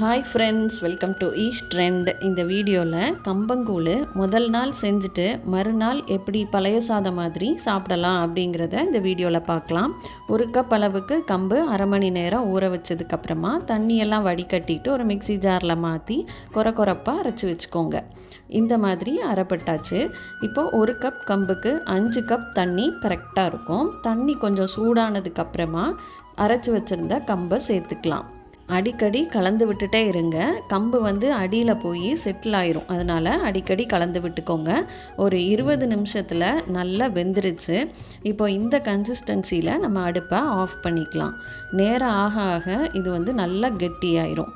Hi friends welcome to East Trend இந்த வீடியோவில் கம்பங்கூழ் முதல் நாள் செஞ்சுட்டு மறுநாள் எப்படி பழைய சாதம் மாதிரி சாப்பிடலாம் அப்படிங்கிறத இந்த வீடியோவில் பார்க்கலாம். ஒரு கப் அளவுக்கு கம்பு அரை மணி நேரம் ஊற வச்சதுக்கப்புறமா தண்ணியெல்லாம் வடிகட்டிட்டு ஒரு மிக்ஸி ஜாரில் மாற்றி கொர கொரப்பாக அரைச்சி வச்சுக்கோங்க. இந்த மாதிரி அரைப்பட்டாச்சு. இப்போது ஒரு கப் கம்புக்கு அஞ்சு கப் தண்ணி கரெக்டாக இருக்கும். தண்ணி கொஞ்சம் சூடானதுக்கப்புறமா அரைச்சி வச்சுருந்த கம்பை சேர்த்துக்கலாம். அடிக்கடி கலந்து விட்டுட்டே இருங்க. கம்பு வந்து அடியில் போய் செட்டில் ஆயிரும். அதனால் அடிக்கடி கலந்து விட்டுக்கோங்க. ஒரு இருபது நிமிஷத்தில் நல்லா வெந்துருச்சு. இப்போ இந்த கன்சிஸ்டன்சியில் நம்ம அடுப்பை ஆஃப் பண்ணிக்கலாம். நேரம் ஆக ஆக இது வந்து நல்லா கெட்டியாயிரும்.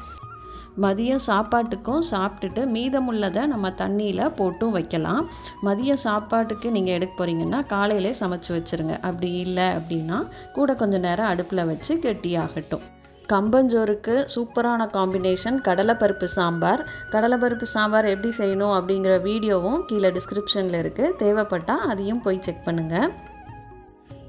மதியம் சாப்பாட்டுக்கும் சாப்பிட்டுட்டு மீதமுள்ளதை நம்ம தண்ணியில் போட்டும் வைக்கலாம். மதியம் சாப்பாட்டுக்கு நீங்கள் எடுக்க போகிறீங்கன்னா காலையிலே சமைச்சு வச்சுருங்க. அப்படி இல்லை அப்படின்னா கூட கொஞ்சம் நேரம் அடுப்பில் வச்சு கெட்டியாகட்டும். கம்பஞ்சோறுக்கு சூப்பரான காம்பினேஷன் கடலைப்பருப்பு சாம்பார். கடலைப்பருப்பு சாம்பார் எப்படி செய்யணும் அப்படிங்கிற வீடியோவும் கீழே டிஸ்கிரிப்ஷனில் இருக்குது தேவைப்பட்டால் அதையும் போய் செக் பண்ணுங்கள்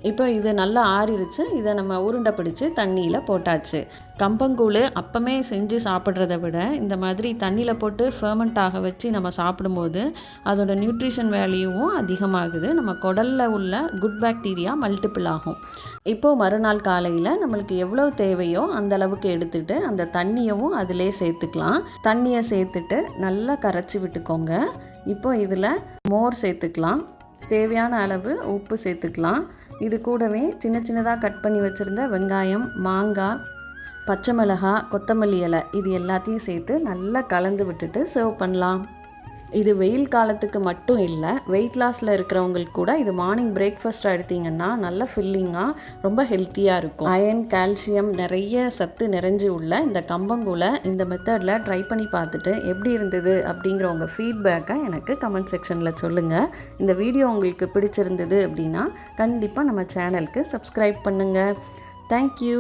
இப்போ இது நல்லா ஆறிடுச்சு இதை நம்ம உருண்டை பிடிச்சி தண்ணியில் போட்டாச்சு. கம்பங்கூழ் அப்பமே செஞ்சு சாப்பிட்றத விட இந்த மாதிரி தண்ணியில் போட்டு ஃபர்மெண்ட் ஆக வச்சு நம்ம சாப்பிடும்போது அதோட நியூட்ரிஷன் வேல்யூவும் அதிகமாகுது. நம்ம குடலில் உள்ள குட் பாக்டீரியா மல்டிபிள் ஆகும். இப்போது மறுநாள் காலையில் நம்மளுக்கு எவ்வளோ தேவையோ அந்த அளவுக்கு எடுத்துட்டு அந்த தண்ணியவும் அதிலே சேர்த்துக்கலாம். தண்ணியை சேர்த்துட்டு நல்லா கரைச்சி விட்டுக்கோங்க. இப்போ இதில் மோர் சேர்த்துக்கலாம். தேவையான அளவு உப்பு சேர்த்துக்கலாம். இது கூடவே சின்ன சின்னதாக கட் பண்ணி வச்சுருந்த வெங்காயம் மாங்காய் பச்சை மிளகாய் கொத்தமல்லி இலை இது எல்லாத்தையும் சேர்த்து நல்லா கலந்து விட்டுட்டு சர்வ் பண்ணலாம். இது வெயில் காலத்துக்கு மட்டும் இல்லை வெயிட் லாஸில் இருக்கிறவங்களுக்கு கூட இது மார்னிங் பிரேக்ஃபாஸ்ட்டாக எடுத்தீங்கன்னா நல்ல ஃபில்லிங்காக ரொம்ப ஹெல்த்தியாக இருக்கும். அயன் கால்சியம் நிறைய சத்து நிறைஞ்சு உள்ள இந்த கம்பங்கூழை இந்த மெத்தடில் ட்ரை பண்ணி பார்த்துட்டு எப்படி இருந்தது அப்படிங்கிற உங்கள் ஃபீட்பேக்கை எனக்கு கமெண்ட் செக்ஷனில் சொல்லுங்கள் இந்த வீடியோ உங்களுக்கு பிடிச்சிருந்தது அப்படின்னா கண்டிப்பாக நம்ம சேனலுக்கு சப்ஸ்கிரைப் பண்ணுங்கள் தேங்க்யூ